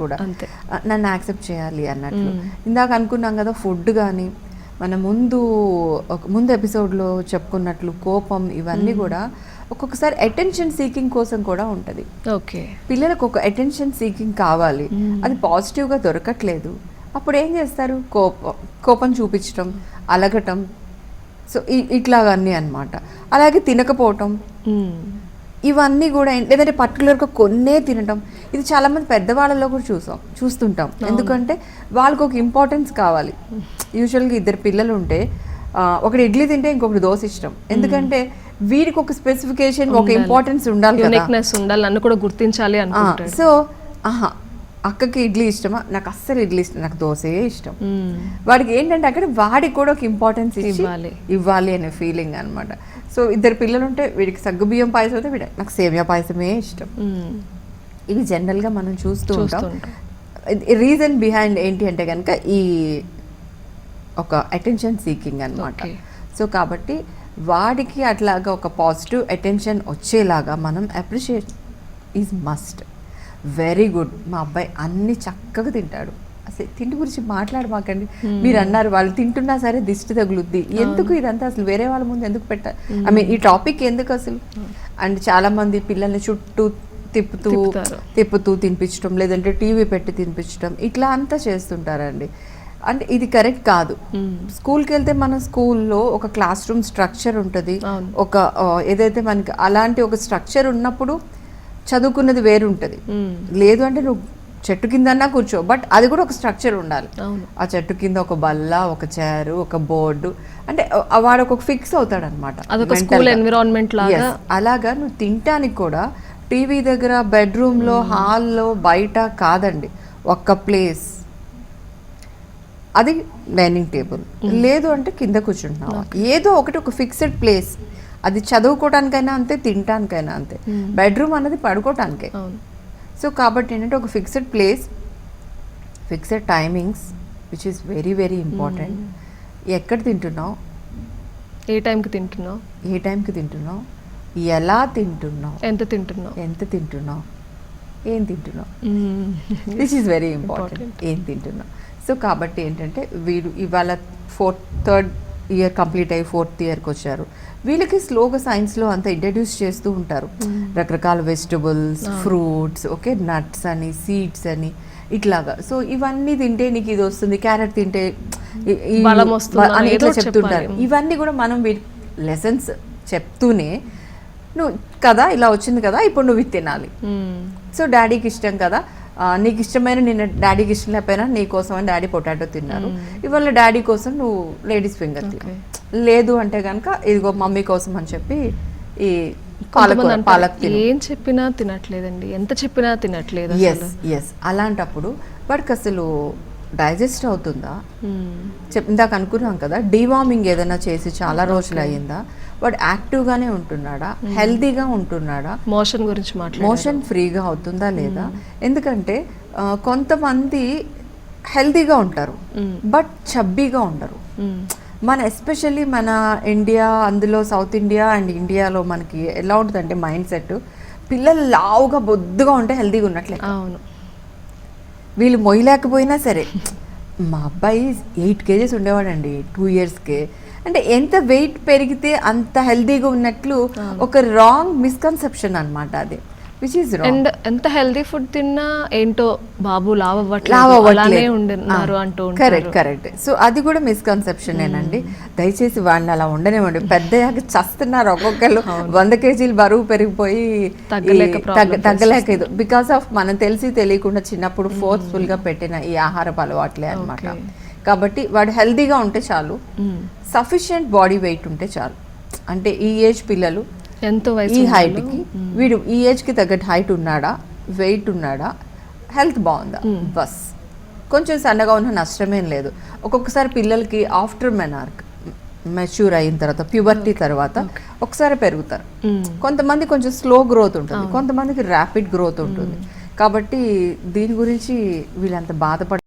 కూడా. నన్ను యాక్సెప్ట్ చేయాలి అన్నట్లు. ఇందాక అనుకున్నాం కదా ఫుడ్ కానీ మన ముందు ఒక ముందు ఎపిసోడ్లో చెప్పుకున్నట్లు కోపం ఇవన్నీ కూడా ఒక్కొక్కసారి అటెన్షన్ సీకింగ్ కోసం కూడా ఉంటుంది. ఓకే. పిల్లలకు ఒక అటెన్షన్ సీకింగ్ కావాలి. అది పాజిటివ్గా దొరకట్లేదు. అప్పుడు ఏం చేస్తారు? కోపం కోపం చూపించటం అలగటం. సో ఇట్లాగన్నీ అన్నమాట. అలాగే తినకపోవటం. ఇవన్నీ కూడా లేదంటే పర్టికులర్గా కొన్నే తినటం. ఇది చాలా మంది పెద్దవాళ్ళలో కూడా చూసాం చూస్తుంటాం. ఎందుకంటే వాళ్ళకి ఒక ఇంపార్టెన్స్ కావాలి. యూజువల్గా ఇద్దరు పిల్లలు ఉంటే ఒకటి ఇడ్లీ తింటే ఇంకొకటి దోశ ఇష్టం. ఎందుకంటే వీడికి ఒక స్పెసిఫికేషన్ ఒక ఇంపార్టెన్స్ ఉండాలి యూనిక్నెస్ ఉండాలి నన్ను కూడా గుర్తించాలి అనుకుంటాడు. సో ఆహా అక్కకి ఇడ్లీ ఇష్టమా? నాకు అస్సలు ఇడ్లీ ఇష్టం నాకు దోశయే ఇష్టం. వాడికి ఏంటంటే అక్కడ వాడికి కూడా ఒక ఇంపార్టెన్స్ ఇవ్వాలి. ఇవ్వాలి అనే ఫీలింగ్ అన్నమాట. సో ఇద్దరు పిల్లలు ఉంటే వీడికి సగ్గు బియ్యం పాయసం అయితే వీడి నాకు సేమియా పాయసమే ఇష్టం. ఇవి జనరల్గా మనం చూస్తూ ఉంటాం. రీజన్ బిహైండ్ ఏంటి అంటే కనుక ఈ ఒక అటెన్షన్ సీకింగ్ అన్నమాట. Okay. సో కాబట్టి వాడికి అట్లాగా ఒక పాజిటివ్ అటెన్షన్ వచ్చేలాగా మనం appreciate is must very good మా అబ్బాయి అన్ని చక్కగా తింటాడు. అసలు తిండి గురించి మాట్లాడమాకండి. మీరు అన్నారు వాళ్ళు తింటున్నా సరే దిష్టి తగులుద్ది. ఎందుకు ఇదంతా అసలు వేరే వాళ్ళ ముందు ఎందుకు పెట్టారు ఐ మీన్ ఈ టాపిక్ ఎందుకు అసలు? అండ్ చాలా మంది పిల్లల్ని చుట్టూ తిప్పుతూ. తిప్పుతూ తినిపించడం లేదంటే టీవీ పెట్టి తినిపించడం ఇట్లా అంతా చేస్తుంటారండి. అంటే ఇది కరెక్ట్ కాదు. స్కూల్కి వెళ్తే మన స్కూల్లో ఒక క్లాస్ రూమ్ స్ట్రక్చర్ ఉంటుంది. ఒక ఏదైతే మనకి అలాంటి ఒక స్ట్రక్చర్ ఉన్నప్పుడు చదువుకున్నది వేరు ఉంటుంది మ్మ్. లేదు అంటే నువ్వు చెట్టు కిందన్నా కూర్చో బట్ అది కూడా ఒక స్ట్రక్చర్ ఉండాలి. ఆ చెట్టు కింద ఒక బల్ల ఒక చైర్ ఒక బోర్డు అంటే వాడు ఒక ఫిక్స్ అవుతాడు అనమాట అలాగా నువ్వు తినటానికి కూడా టీవీ దగ్గర బెడ్రూమ్లో హాల్లో బయట కాదండి. ఒక్క ప్లేస్. అది డైనింగ్ టేబుల్. లేదు అంటే కింద కూర్చుంటున్నావా ఏదో ఒకటి ఒక ఫిక్స్డ్ ప్లేస్. అది చదువుకోవడానికైనా అంతే తినటానికైనా అంతే. బెడ్రూమ్ అన్నది పడుకోవటానికే సో కాబట్టి ఏంటంటే ఒక fixed place fixed timings which is very very important ఎక్కడ తింటున్నావు? ఏ టైంకి తింటున్నావు? ఏ టైంకి తింటున్నావు? ఎలా తింటున్నావు? ఎంత తింటున్నావు? ఎంత తింటున్నావు? ఏం తింటున్నావు. దిస్ ఈజ్ వెరీ ఇంపార్టెంట్ ఏం తింటున్నావు? సో కాబట్టి ఏంటంటే వీడు ఇవాళ ఫోర్త్ థర్డ్ ఇయర్ కంప్లీట్ అయ్యి ఫోర్త్ ఇయర్కి వచ్చారు. వీళ్ళకి స్లోగా సైన్స్లో అంతా ఇంట్రడ్యూస్ చేస్తూ ఉంటారు. రకరకాల వెజిటబుల్స్ ఫ్రూట్స్ ఓకే నట్స్ అని సీడ్స్ అని ఇట్లాగా. సో ఇవన్నీ తింటే నీకు ఇది వస్తుంది క్యారెట్ తింటే అని ఇట్లా చెప్తుంటారు. ఇవన్నీ కూడా మనం వీటి లెసన్స్ చెప్తూనే నువ్వు కదా ఇలా వచ్చింది కదా ఇప్పుడు నువ్వు ఇది తినాలి. మ్మ్. సో డాడీకి ఇష్టం కదా. నీకు ఇష్టమైన నిన్న డాడీకి ఇష్టం లేకపోయినా నీ కోసం అని డాడీ పొటాటో తిన్నారు. ఇవాళ డాడీ కోసం నువ్వు లేడీస్ ఫింగర్ లేదు అంటే కనుక ఇదిగో మమ్మీ కోసం అని చెప్పి ఈ పాలక్ ఏం చెప్పినా తినట్లేదండి. ఎంత చెప్పినా తినట్లేదు ఎస్ ఎస్ అలాంటప్పుడు వాడికి అసలు డైజెస్ట్ అవుతుందా? ఇందాక అనుకున్నాం కదా డివార్మింగ్ ఏదైనా చేసి చాలా రోజులు అయ్యిందా? వాడు యాక్టివ్గానే ఉంటున్నాడా? హెల్తీగా ఉంటున్నాడా? మోషన్ గురించి మాట్లాడు మోషన్ ఫ్రీగా అవుతుందా లేదా? ఎందుకంటే కొంతమంది హెల్తీగా ఉంటారు బట్ చబ్బీగా ఉండరు. మన ఎస్పెషల్లీ మన ఇండియా అందులో సౌత్ ఇండియా అండ్ ఇండియాలో మనకి ఎలా ఉంటుందంటే మైండ్ సెట్ పిల్లలు లావుగా బొద్దుగా ఉంటే హెల్తీగా ఉన్నట్లే. అవును. వీళ్ళు మొయ్యలేకపోయినా సరే. మా అబ్బాయి ఎయిట్ కేజెస్ ఉండేవాడండి టూ ఇయర్స్కే. అంటే ఎంత వెయిట్ పెరిగితే అంత హెల్తీగా ఉన్నట్లు ఒక రాంగ్ మిస్కన్సెప్షన్ అన్నమాట అది. విచ్ ఈస్ అండ్ ఎంత హెల్తీ ఫుడ్ తిన్నా ఏంటో బాబు లావ్ అవ్వట్లేదు అలానే ఉంటున్నారు అంటూ కరెక్ట్ కరెక్ట్ సో అది కూడా మిస్కన్సెప్షన్ ఏనండి. దయచేసి వాళ్ళని అలా ఉండనివ్వండి. పెద్దయ్యాక చస్తున్నారు ఒక్కొక్కరు వంద కేజీలు బరువు పెరిగిపోయి తగ్గలేక బికాస్ ఆఫ్ మనం తెలిసి తెలియకుండా చిన్నప్పుడు ఫోర్స్ఫుల్గా పెట్టిన ఈ ఆహారపు అలవాట్లే అన్నమాట. కాబట్టి వాడు హెల్దీగా ఉంటే చాలు. సఫిషియెంట్ బాడీ వెయిట్ ఉంటే చాలు. అంటే ఈ ఏజ్ పిల్లలు ఎంతో ఈ వయసు height కి వీడు ఈ ఏజ్కి తగ్గట్టు హైట్ ఉన్నాడా వెయిట్ ఉన్నాడా హెల్త్ బాగుందా? బస్. కొంచెం సన్నగా ఉన్న నష్టమేం లేదు. ఒక్కొక్కసారి పిల్లలకి ఆఫ్టర్ మెనార్క్ మెచ్యూర్ అయిన తర్వాత ప్యూబర్టీ తర్వాత ఒకసారి పెరుగుతారు. కొంతమంది కొంచెం స్లో గ్రోత్ ఉంటుంది. కొంతమందికి ర్యాపిడ్ గ్రోత్ ఉంటుంది. కాబట్టి దీని గురించి వీళ్ళంత బాధపడ